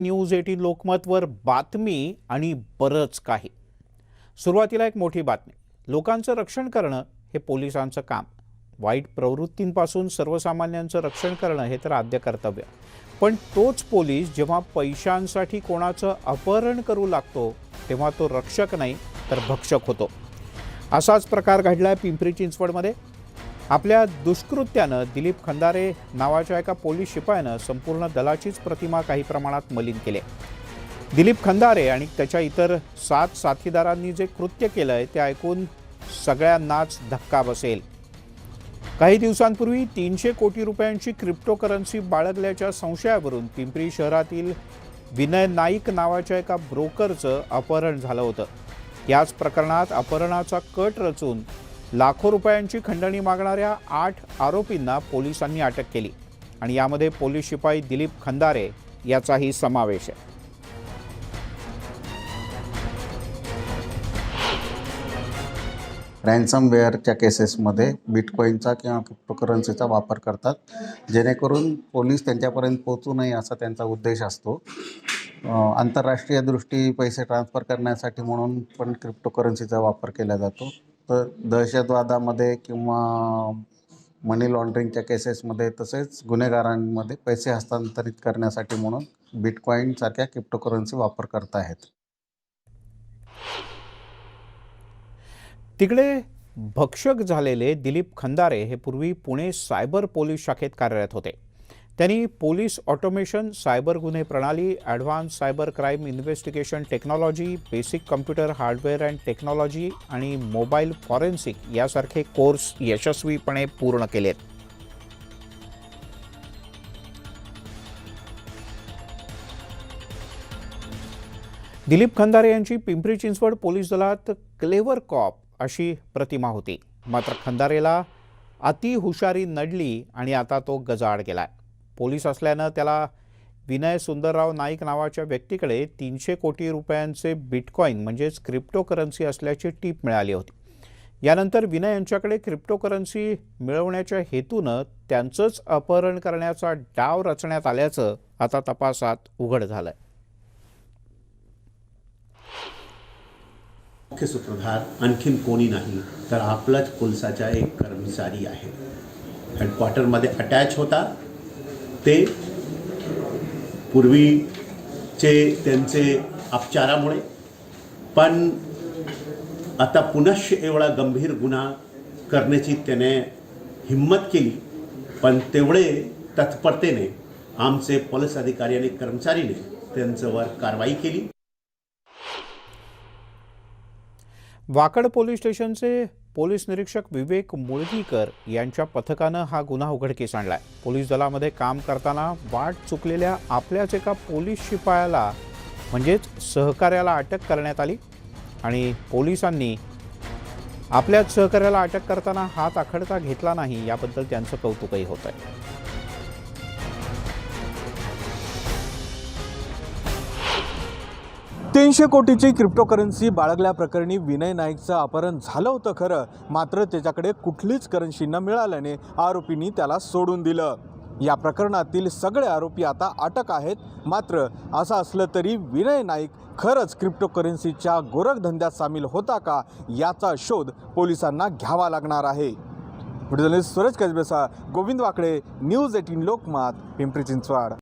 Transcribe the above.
News eighteen लोकमतवर बातमी आणि बरंच काही. सुरुवातीला एक मोठी बातमी. लोकांचं रक्षण करणं हे पोलिसांचं काम. वाईट प्रवृत्तींपासून सर्वसामान्यांचं रक्षण करणं हे तर आद्य कर्तव्य. पण तोच पोलीस जेव्हा पैशांसाठी कोणाचं अपहरण करू लागतो तेव्हा तो रक्षक नाही तर भक्षक होतो. असाच प्रकार घडला पिंपरी चिंचवडमध्ये. आपल्या दुष्कृत्यानं दिलीप खंदारे नावाच्या एका पोलीस शिपायानं संपूर्ण दलाचीच प्रतिमा काही प्रमाणात मलिन केली. दिलीप खंदारे आणि त्याच्या इतर सात साथीदारांनी जे कृत्य केलं आहे ते ऐकून सगळ्यांनाच धक्का बसेल. काही दिवसांपूर्वी तीनशे कोटी रुपयांची क्रिप्टोकरन्सी बाळगल्याच्या संशयावरून पिंपरी शहरातील विनय नाईक नावाच्या एका ब्रोकरचं अपहरण झालं होतं. याच प्रकरणात अपहरणाचा कट रचून लाखो रुपयांची खंडणी मागणाऱ्या आठ आरोपींना पोलिसांनी अटक केली आणि यामध्ये पोलीस शिपाई दिलीप खंदारे याचाही समावेश आहे. रॅन्समवेअरच्या केसेसमध्ये बिटकॉईनचा किंवा क्रिप्टोकरन्सीचा वापर करतात जेणेकरून पोलीस त्यांच्यापर्यंत पोहोचू नये असा त्यांचा उद्देश असतो. आंतरराष्ट्रीय दृष्टी पैसे ट्रान्सफर करण्यासाठी म्हणून पण क्रिप्टोकरन्सीचा वापर केला जातो. तर दहशतवादामध्ये किंवा मनी लॉन्ड्रिंगच्या केसेसमध्ये तसेच गुन्हेगारांमध्ये पैसे हस्तांतरित करण्यासाठी म्हणून बिटकॉईनसारख्या क्रिप्टोकरन्सी वापर करत आहेत. तिकडे भक्षक झालेले दिलीप खंदारे हे पूर्वी पुणे सायबर पोलीस शाखेत कार्यरत होते. त्यांनी पोलीस ऑटोमेशन सायबर गुन्हे प्रणाली advance cyber crime investigation technology basic computer hardware and technology आणि मोबाईल फॉरेन्सिक यासारखे कोर्स यशस्वीपणे पूर्ण केलेत. दिलीप खंदारे यांची पिंपरी चिंचवड पोलीस दलात क्लेवर कॉप अशी प्रतिमा होती. मात्र खंदारेला अति हुशारी नडली आणि आता तो गजाआड गेलाय. पोलीस असल्यानं त्याला विनय सुंदरराव नाईक नावाच्या व्यक्तीकडे तीनशे कोटी रुपयांचे बिटकॉईन म्हणजेच क्रिप्टोकरन्सी असल्याची टीप मिळाली होती. यानंतर विनय यांच्याकडे क्रिप्टोकरन्सी मिळवण्याच्या हेतूनं त्यांचंच अपहरण करण्याचा डाव रचण्यात आल्याचं आता तपासात उघड झालंय. मुख्य सूत्रधार आणखीन कोणी नाही तर आपलाच कोलसाचा एक कर्मचारी आहे. हेडक्वार्टरमध्ये अटॅच होता. ते पूर्वीचे त्यांचे अपचारामुळे. पण आता पुनश्च एवढा गंभीर गुन्हा करण्याची त्याने हिंमत केली पण तेवढे तत्परतेने आमचे पोलीस अधिकारी आणि कर्मचारीने त्यांच्यावर कारवाई केली. वाकड पोलीस स्टेशनचे पोलीस निरीक्षक विवेक मुळगीकर यांच्या पथकानं हा गुन्हा उघडकीस आणलाय. पोलीस दलामध्ये काम करताना वाट चुकलेल्या आपल्याच एका पोलीस शिपायाला म्हणजेच सहकार्याला अटक करण्यात आली आणि पोलिसांनी आपल्याच सहकार्याला अटक करताना हात आखडता घेतला नाही याबद्दल त्यांचं कौतुकही होत आहे तीनशे कोटीची क्रिप्टोकरन्सी बाळगल्याप्रकरणी विनय नाईकचं अपहरण झालं होतं खरं. मात्र त्याच्याकडे कुठलीच करन्सी न मिळाल्याने आरोपींनी त्याला सोडून दिलं. या प्रकरणातील सगळे आरोपी आता अटक आहेत. मात्र असं असलं तरी विनय नाईक खरंच क्रिप्टोकरन्सीच्या गोरखधंद्यात सामील होता का याचा शोध पोलिसांना घ्यावा लागणार आहे. व्हिडिओ जर्नलिस्ट सूरज कसबेसा गोविंद वाकडे न्यूज एटीन लोकमत पिंपरी चिंचवाड.